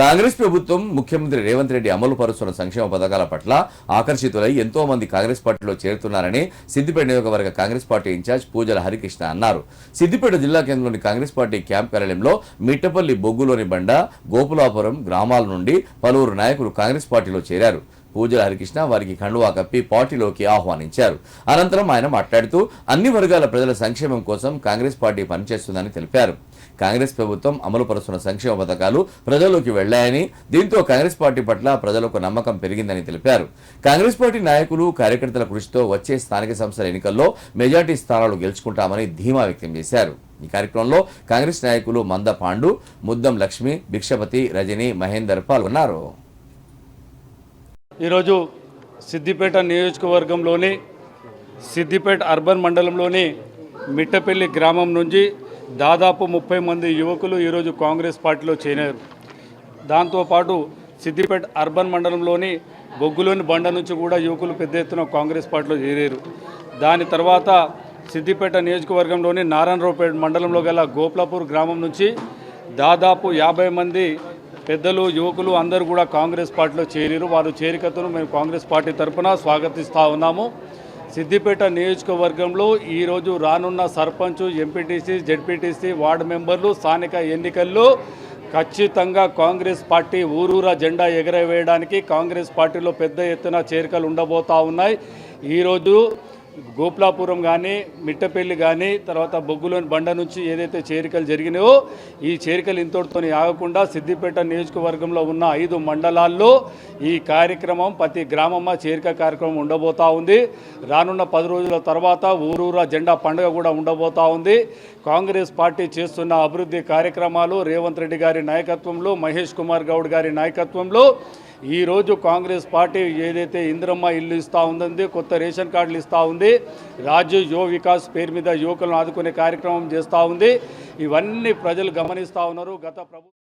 కాంగ్రెస్ ప్రభుత్వం ముఖ్యమంత్రి రేవంత్ రెడ్డి అమలు పరుస్తున్న సంక్షేమ పథకాల పట్ల ఆకర్షితులై ఎంతో మంది కాంగ్రెస్ పార్టీలో చేరుతున్నారని సిద్దిపేట నియోజకవర్గ కాంగ్రెస్ పార్టీ ఇన్ఛార్జ్ పూజల హరికృష్ణ అన్నారు. సిద్దిపేట జిల్లా కేంద్రంలోని కాంగ్రెస్ పార్టీ క్యాంప్ కార్యాలయంలో మిట్టపల్లి బొగ్గులోని బండ గోపులాపురం గ్రామాల నుండి పలువురు నాయకులు కాంగ్రెస్ పార్టీలో చేరారు. పూజల హరికృష్ణ వారికి కండువా కప్పి పార్టీలోకి ఆహ్వానించారు. అనంతరం ఆయన మాట్లాడుతూ అన్ని వర్గాల ప్రజల సంక్షేమం కోసం కాంగ్రెస్ పార్టీ పనిచేస్తుందని తెలిపారు. కాంగ్రెస్ ప్రభుత్వం అమలుపరుస్తున్న సంక్షేమ పథకాలు ప్రజల్లోకి వెళ్ళాయని దీంతో కాంగ్రెస్ పార్టీ పట్ల ప్రజలకు నమ్మకం పెరిగిందని తెలిపారు. కాంగ్రెస్ పార్టీ నాయకులు కార్యకర్తల కృషితో వచ్చే స్థానిక సంస్థల ఎన్నికల్లో మెజార్టీ స్థానాలు గెలుచుకుంటామని ధీమా వ్యక్తం చేశారు. ఈ కార్యక్రమంలో కాంగ్రెస్ నాయకులు మంద పాండు ముద్దం లక్ష్మి భిక్షపతి రజని మహేందర్ పాల్గొన్నారు. ఈరోజు సిద్దిపేట నియోజకవర్గంలోని సిద్దిపేట అర్బన్ మండలంలోని మిట్టపల్లి గ్రామం నుంచి దాదాపు ముప్పై మంది యువకులు ఈరోజు కాంగ్రెస్ పార్టీలో చేరారు దాంతోపాటు సిద్దిపేట అర్బన్ మండలంలోని బొగ్గులోని బండ నుంచి కూడా యువకులు పెద్ద ఎత్తున కాంగ్రెస్ పార్టీలో చేరారు. దాని తర్వాత సిద్దిపేట నియోజకవర్గంలోని నారాయణరావుపేట మండలంలో గల గోప్లాపూర్ గ్రామం నుంచి దాదాపు యాభై మంది పెద్దలు యువకులు అందరూ కూడా కాంగ్రెస్ పార్టీలో చేరారు వారు చేరికతను మేము కాంగ్రెస్ పార్టీ తరఫున స్వాగతిస్తూ ఉన్నాము. సిద్దిపేట నియోజకవర్గంలో ఈరోజు రానున్న సర్పంచ్ ఎంపీటీసీ జెడ్పీటీసీ వార్డు మెంబర్లు స్థానిక ఎన్నికల్లో ఖచ్చితంగా కాంగ్రెస్ పార్టీ ఊరూరా జెండా ఎగరవేయడానికి కాంగ్రెస్ పార్టీలో పెద్ద ఎత్తున చేరికలు ఉండబోతా ఉన్నాయి. ఈరోజు గోపులాపురం కానీ మిట్టపల్లి కానీ తర్వాత బొగ్గులోని బండ నుంచి ఏదైతే చేరికలు జరిగినాయో ఈ చేరికలు ఇంతటితో ఆగకుండా సిద్దిపేట నియోజకవర్గంలో ఉన్న ఐదు మండలాల్లో ఈ కార్యక్రమం ప్రతి గ్రామమ్మ చేరిక కార్యక్రమం ఉండబోతా ఉంది. రానున్న పది రోజుల తర్వాత ఊరూరా జెండా పండుగ కూడా ఉండబోతా ఉంది. కాంగ్రెస్ పార్టీ చేస్తున్న అభివృద్ధి కార్యక్రమాలు రేవంత్ రెడ్డి గారి నాయకత్వంలో మహేష్ కుమార్ గౌడ్ గారి నాయకత్వంలో ఈరోజు కాంగ్రెస్ పార్టీ ఏదైతే ఇందిరమ్మ ఇల్లు ఇస్తూ ఉందంది కొత్త రేషన్ కార్డులు ఇస్తూ ఉంది రాజ్య యువ వికాస్ పేరు మీద యువకులను ఆదుకునే కార్యక్రమం చేస్తూ ఉంది. ఇవన్నీ ప్రజలు గమనిస్తూ ఉన్నారు. గత ప్రభుత్వం